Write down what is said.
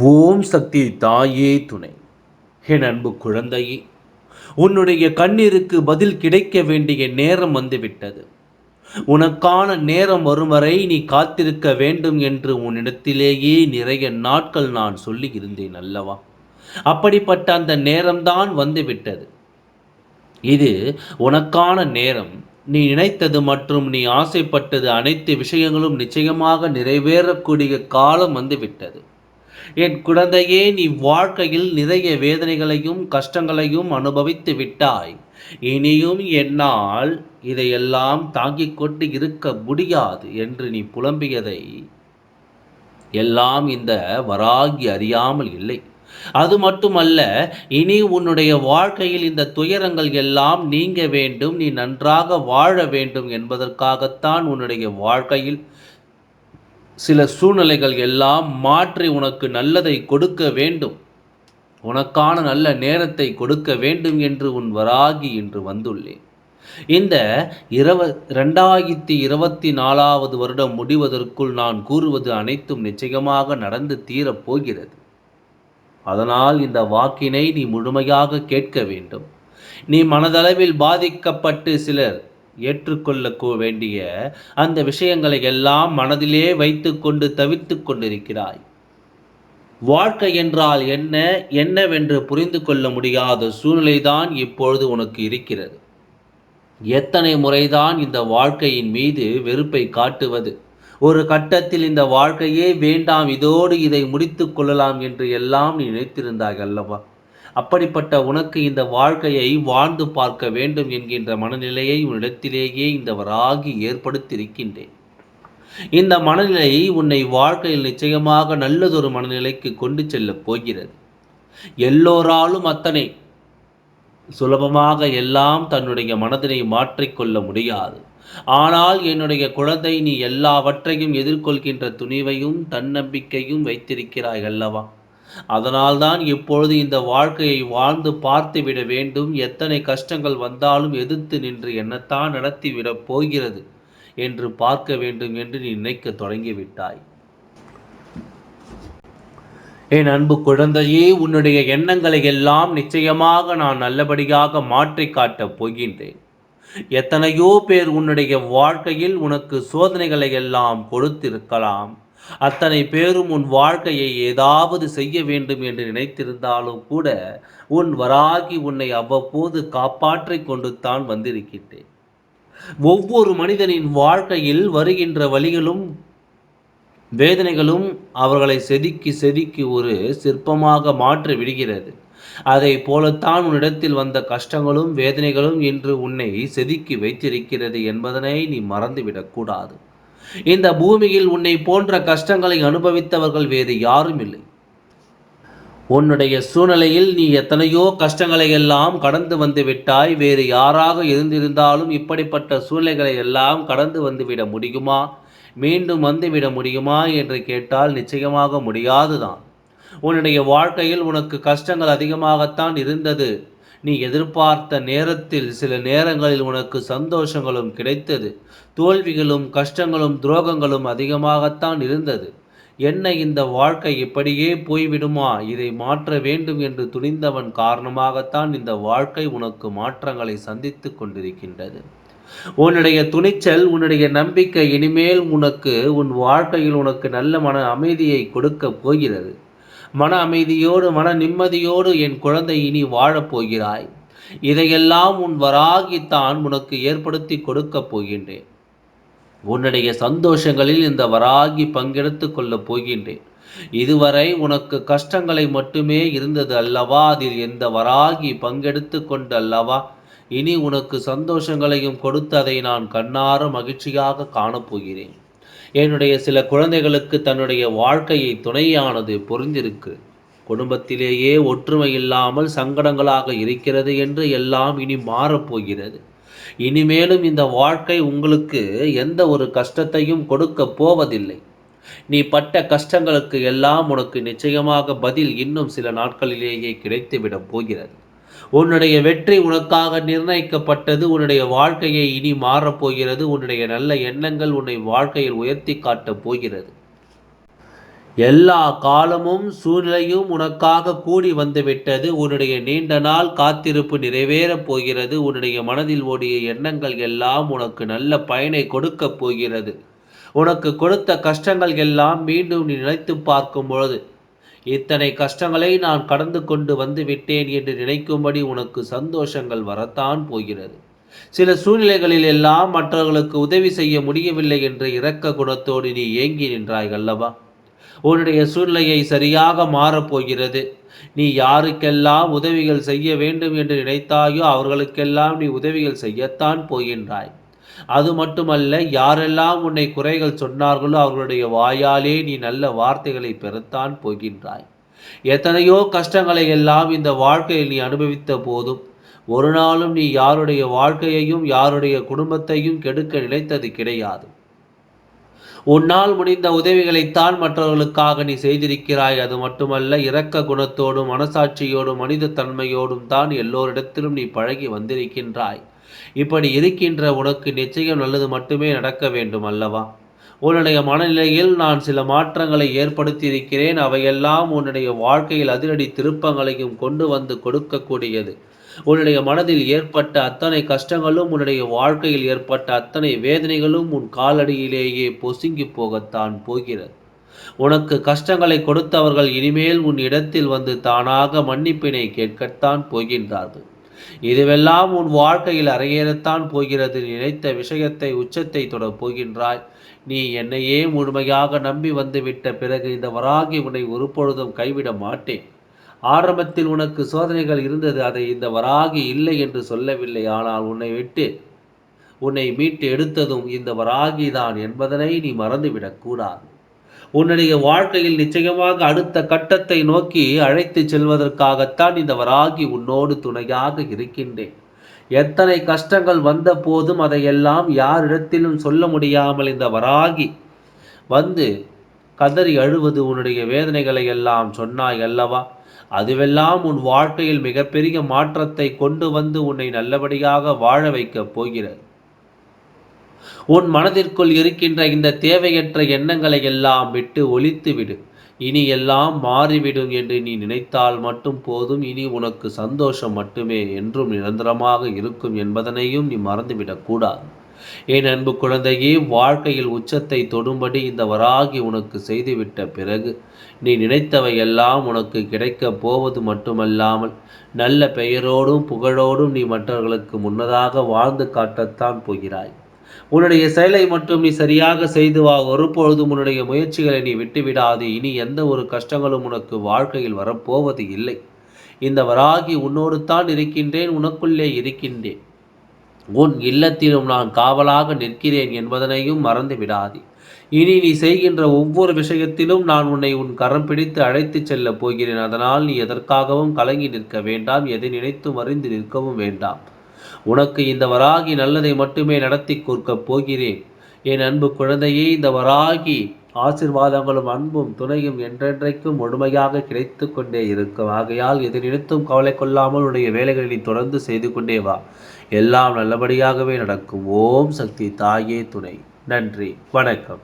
ஓம் சக்தி தாயே துணை. என் அன்பு குழந்தையே உன்னுடைய கண்ணீருக்கு பதில் கிடைக்க வேண்டிய நேரம் வந்துவிட்டது. உனக்கான நேரம் வரும் வரை நீ காத்திருக்க வேண்டும் என்று உன்னிடத்திலேயே நிறைய நாட்கள் நான் சொல்லி இருந்தேன் அல்லவா? அப்படிப்பட்ட அந்த நேரம்தான் வந்துவிட்டது. இது உனக்கான நேரம். நீ நினைத்தது மற்றும் நீ ஆசைப்பட்டது அனைத்து விஷயங்களும் நிச்சயமாக நிறைவேறக்கூடிய காலம் வந்துவிட்டது. என் குழந்தையே நீ வாழ்க்கையில் நிறைய வேதனைகளையும் கஷ்டங்களையும் அனுபவித்து விட்டாய். இனியும் என்னால் இதையெல்லாம் தாங்கிக் கொண்டு இருக்க முடியாது என்று நீ புலம்பியதை எல்லாம் இந்த வராகி அறியாமல் இல்லை. அது மட்டுமல்ல இனி உன்னுடைய வாழ்க்கையில் இந்த துயரங்கள் எல்லாம் நீங்க வேண்டும் நீ நன்றாக வாழ வேண்டும் என்பதற்காகத்தான் உன்னுடைய வாழ்க்கையில் சில சூழ்நிலைகள் எல்லாம் மாற்றி உனக்கு நல்லதை கொடுக்க வேண்டும். உனக்கான நல்ல நேரத்தை கொடுக்க வேண்டும் என்று உன் வராகி என்று வந்துள்ளேன். இந்த இரவ ரெண்டாயிரத்தி இருபத்தி நாலாவது வருடம் முடிவதற்குள் நான் கூறுவது அனைத்தும் நிச்சயமாக நடந்து தீரப் போகிறது. அதனால் இந்த வாக்கினை நீ முழுமையாக கேட்க வேண்டும். நீ மனதளவில் பாதிக்கப்பட்டு சிலர் ஏற்றுக்கொள்ள வேண்டிய அந்த விஷயங்களை எல்லாம் மனதிலே வைத்துக்கொண்டு தவித்து கொண்டிருக்கிறாய். வாழ்க்கை என்றால் என்ன என்னவென்று புரிந்து கொள்ள முடியாத சூழ்நிலைதான் இப்பொழுது உனக்கு இருக்கிறது. எத்தனை முறைதான் இந்த வாழ்க்கையின் மீது வெறுப்பை காட்டுவது. ஒரு கட்டத்தில் இந்த வாழ்க்கையே வேண்டாம் இதோடு இதை முடித்து கொள்ளலாம் என்று எல்லாம் நீ நினைத்திருந்தாய் அல்லவா? அப்படிப்பட்ட உனக்கு இந்த வாழ்க்கையை வாழ்ந்து பார்க்க வேண்டும் என்கின்ற மனநிலையை உன்னிடத்திலேயே இந்த வராகி ஏற்படுத்தியிருக்கின்றேன். இந்த மனநிலை உன்னை வாழ்க்கையில் நிச்சயமாக நல்லதொரு மனநிலைக்கு கொண்டு செல்லப் போகிறது. எல்லோராலும் அத்தனை சுலபமாக எல்லாம் தன்னுடைய மனதினை மாற்றிக்கொள்ள முடியாது. ஆனால் என்னுடைய குழந்தை நீ எல்லாவற்றையும் எதிர்கொள்கின்ற துணிவையும் தன்னம்பிக்கையும் வைத்திருக்கிறாய் அல்லவா? அதனால்தான் இப்பொழுது இந்த வாழ்க்கையை வாழ்ந்து பார்த்துவிட வேண்டும். எத்தனை கஷ்டங்கள் வந்தாலும் எதிர்த்து நின்று என்னத்தான் நடத்திவிடப் போகிறது என்று பார்க்க வேண்டும் என்று நீ நினைக்க தொடங்கிவிட்டாய். என் அன்பு குழந்தையே உன்னுடைய எண்ணங்களை எல்லாம் நிச்சயமாக நான் நல்லபடியாக மாற்றி காட்டப் போகின்றேன். எத்தனையோ பேர் உன்னுடைய வாழ்க்கையில் உனக்கு சோதனைகளை எல்லாம் கொடுத்திருக்கலாம். அத்தனை பேரும் உன் வாழ்க்கையை ஏதாவது செய்ய வேண்டும் என்று நினைத்திருந்தாலும் கூட உன் வராகி உன்னை அவ்வப்போது காப்பாற்றி கொண்டு தான் வந்திருக்கின்றேன். ஒவ்வொரு மனிதனின் வாழ்க்கையில் வருகின்ற வழிகளும் வேதனைகளும் அவர்களை செதுக்கி செதுக்கி ஒரு சிற்பமாக மாற்றி விடுகிறது. அதை போலத்தான் உன்னிடத்தில் வந்த கஷ்டங்களும் வேதனைகளும் இன்று உன்னை செதுக்கி வைத்திருக்கிறது என்பதனை நீ மறந்துவிடக்கூடாது இந்த பூமியில் உன்னை போன்ற கஷ்டங்களை அனுபவித்தவர்கள் வேறு யாரும் இல்லை. உன்னுடைய சூழ்நிலையில் நீ எத்தனையோ கஷ்டங்களை எல்லாம் கடந்து வந்து விட்டாய். வேறு யாராக இருந்திருந்தாலும் இப்படிப்பட்ட சூழ்நிலைகளை எல்லாம் கடந்து வந்துவிட முடியுமா? மீண்டும் வந்துவிட முடியுமா என்று கேட்டால் நிச்சயமாக முடியாதுதான். உன்னுடைய வாழ்க்கையில் உனக்கு கஷ்டங்கள் அதிகமாகத்தான் இருந்தது. நீ எதிர்பார்த்த நேரத்தில் சில நேரங்களில் உனக்கு சந்தோஷங்களும் கிடைத்தது. தோல்விகளும் கஷ்டங்களும் துரோகங்களும் அதிகமாகத்தான் இருந்தது. என்ன இந்த வாழ்க்கை இப்படியே போய்விடுமா? இதை மாற்ற வேண்டும் என்று துணிந்தவன் காரணமாகத்தான் இந்த வாழ்க்கை உனக்கு மாற்றங்களை சந்தித்து கொண்டிருக்கின்றது. உன்னுடைய துணிச்சல் உன்னுடைய நம்பிக்கை இனிமேல் உனக்கு உன் வாழ்க்கையில் உனக்கு நல்ல மன அமைதியை கொடுக்க போகிறது. மன அமைதியோடு மன நிம்மதியோடு என் குழந்தை இனி வாழப் போகிறாய். இதையெல்லாம் உன் வராகித்தான் உனக்கு ஏற்படுத்தி கொடுக்கப் போகின்றேன். உன்னுடைய சந்தோஷங்களில் இந்த வராகி பங்கெடுத்து கொள்ளப் போகின்றேன். இதுவரை உனக்கு கஷ்டங்களை மட்டுமே இருந்தது அல்லவா? அதில் எந்த வராகி பங்கெடுத்து கொண்டு அல்லவா இனி உனக்கு சந்தோஷங்களையும் கொடுத்து அதை நான் கண்ணார மகிழ்ச்சியாக காணப்போகிறேன் என்னுடைய சில குழந்தைகளுக்கு தன்னுடைய வாழ்க்கையை துணையானது பொருந்திருக்கு. குடும்பத்திலேயே ஒற்றுமை இல்லாமல் சங்கடங்களாக இருக்கிறது என்று எல்லாம் இனி மாறப்போகிறது இனிமேலும் இந்த வாழ்க்கை உங்களுக்கு எந்த ஒரு கஷ்டத்தையும் கொடுக்க போவதில்லை. நீ பட்ட கஷ்டங்களுக்கு எல்லாம் உனக்கு நிச்சயமாக பதில் இன்னும் சில நாட்களிலேயே கிடைத்துவிடப் போகிறது. உன்னுடைய வெற்றி உனக்காக நிர்ணயிக்கப்பட்டது உன்னுடைய வாழ்க்கையை இனி மாறப்போகிறது உன்னுடைய நல்ல எண்ணங்கள் உன்னை வாழ்க்கையில் உயர்த்தி காட்டப் போகிறது. எல்லா காலமும் சூழ்நிலையும் உனக்காக கூடி வந்துவிட்டது உன்னுடைய நீண்ட நாள் காத்திருப்பு நிறைவேறப் போகிறது உன்னுடைய மனதில் ஓடிய எண்ணங்கள் எல்லாம் உனக்கு நல்ல பயனை கொடுக்கப் போகிறது. உனக்கு கொடுத்த கஷ்டங்கள் எல்லாம் மீண்டும் நீ நினைத்து பார்க்கும் பொழுது இத்தனை கஷ்டங்களை நான் கடந்து கொண்டு வந்து விட்டேன் என்று நினைக்கும்படி உனக்கு சந்தோஷங்கள் வரத்தான் போகிறது. சில சூழ்நிலைகளில் எல்லாம் மற்றவர்களுக்கு உதவி செய்ய முடியவில்லை என்ற இரக்க குணத்தோடு நீ ஏங்கி நின்றாய் அல்லவா? உன்னுடைய சூழ்நிலையை சரியாக மாறப்போகிறது நீ யாருக்கெல்லாம் உதவிகள் செய்ய வேண்டும் என்று நினைத்தாயோ அவர்களுக்கெல்லாம் நீ உதவிகள் செய்யத்தான் போகின்றாய். அது மட்டுமல்ல யாரெல்லாம் உன்னை குறைகள் சொன்னார்களோ அவர்களுடைய வாயாலே நீ நல்ல வார்த்தைகளை பெறத்தான் போகின்றாய். எத்தனையோ கஷ்டங்களை எல்லாம் இந்த வாழ்க்கையில் நீ அனுபவித்த போதும் ஒரு நாளும் நீ யாருடைய வாழ்க்கையையும் யாருடைய குடும்பத்தையும் கெடுக்க நினைத்தது கிடையாது. உன்னால் முடிந்த உதவிகளைத்தான் மற்றவர்களுக்காக நீ செய்திருக்கிறாய். அது மட்டுமல்ல இரக்க குணத்தோடும் மனசாட்சியோடும் மனித தன்மையோடும் தான் எல்லோரிடத்திலும் நீ பழகி வந்திருக்கின்றாய். இப்படி இருக்கின்ற உனக்கு நிச்சயம் நல்லது மட்டுமே நடக்க வேண்டும் அல்லவா? உன்னுடைய மனநிலையில் நான் சில மாற்றங்களை ஏற்படுத்தியிருக்கிறேன். அவையெல்லாம் உன்னுடைய வாழ்க்கையில் அதிரடி திருப்பங்களையும் கொண்டு வந்து கொடுக்கக்கூடியது. உன்னுடைய மனதில் ஏற்பட்ட அத்தனை கஷ்டங்களும் உன்னுடைய வாழ்க்கையில் ஏற்பட்ட அத்தனை வேதனைகளும் உன் காலடியிலேயே பொசுங்கி போகத்தான் போகிறது. உனக்கு கஷ்டங்களை கொடுத்தவர்கள் இனிமேல் உன் இடத்தில் வந்து தானாக மன்னிப்பினை கேட்கத்தான் போகின்றார்கள். இதுவெல்லாம் உன் வாழ்க்கையில் அரங்கேறத்தான் போகிறது. நினைத்த விஷயத்தை உச்சத்தை தொட போகின்றாய். நீ என்னையே முழுமையாக நம்பி வந்துவிட்ட பிறகு இந்த வராகி உன்னை ஒரு பொழுதும் கைவிட மாட்டேன். ஆரம்பத்தில் உனக்கு சோதனைகள் இருந்தது அதை இந்த வராகி இல்லை என்று சொல்லவில்லை. ஆனால் உன்னை விட்டு உன்னை மீட்டு எடுத்ததும் இந்த வராகி தான் என்பதனை நீ மறந்துவிடக்கூடாது உன்னுடைய வாழ்க்கையில் நிச்சயமாக அடுத்த கட்டத்தை நோக்கி அழைத்து செல்வதற்காகத்தான் இந்த வராகி உன்னோடு துணையாக இருக்கின்றேன். எத்தனை கஷ்டங்கள் வந்த போதும் அதையெல்லாம் யாரிடத்திலும் சொல்ல முடியாமல் இந்த வராகி வந்து கதறி அழுவது உன்னுடைய வேதனைகளை எல்லாம் சொன்னாய் அல்லவா? அதுவெல்லாம் உன் வாழ்க்கையில் மிகப்பெரிய மாற்றத்தை கொண்டு வந்து உன்னை நல்லபடியாக வாழ வைக்கப் போகிறது. உன் மனதிற்குள் இருக்கின்ற இந்த தேவையற்ற எண்ணங்களை எல்லாம் விட்டு ஒழித்து விடு இனி எல்லாம் மாறிவிடும் என்று நீ நினைத்தால் மட்டும் போதும். இனி உனக்கு சந்தோஷம் மட்டுமே என்றும் நிரந்தரமாக இருக்கும் என்பதனையும் நீ மறந்துவிடக்கூடாது. என் அன்பு குழந்தையே வாழ்க்கையில் உச்சத்தை தொடும்படி இந்த வராகி உனக்கு செய்துவிட்ட பிறகு நீ நினைத்தவை எல்லாம் உனக்கு கிடைக்கப் போவது மட்டுமல்லாமல் நல்ல பெயரோடும் புகழோடும் நீ மற்றவர்களுக்கு முன்னதாக வாழ்ந்து காட்டத்தான் போகிறாய். உன்னுடைய செயலை மட்டும் நீ சரியாக செய்து வா. ஒருபொழுதும் உன்னுடைய முயற்சிகளை நீ விட்டுவிடாது. இனி எந்த ஒரு கஷ்டங்களும் உனக்கு வாழ்க்கையில் வரப்போவது இல்லை. இந்த வராகி உன்னோடு தான் இருக்கின்றேன் உனக்குள்ளே இருக்கின்றேன். உன் இல்லத்திலும் நான் காவலாக நிற்கிறேன் என்பதனையும் மறந்து விடாதே. இனி நீ செய்கின்ற ஒவ்வொரு விஷயத்திலும் நான் உன்னை உன் கரம் பிடித்து அழைத்துச் செல்லப் போகிறேன். அதனால் நீ எதற்காகவும் கலங்கி நிற்க வேண்டாம் எதை நினைத்தும் அறிந்து நிற்கவும் வேண்டாம். உனக்கு இந்த வராகி நல்லதை மட்டுமே நடத்தி கொடுக்கப் போகிறேன். என் அன்பு குழந்தையே இந்த வராகி ஆசிர்வாதங்களும் அன்பும் துணையும் என்றென்றைக்கும் முழுமையாக கிடைத்து கொண்டே இருக்கும். ஆகையால் எது நினைத்தும் கவலை கொள்ளாமல் உடைய வேலைகளை தொடர்ந்து செய்து கொண்டே வா. எல்லாம் நல்லபடியாகவே நடக்கும். ஓம் சக்தி தாயே துணை. நன்றி. வணக்கம்.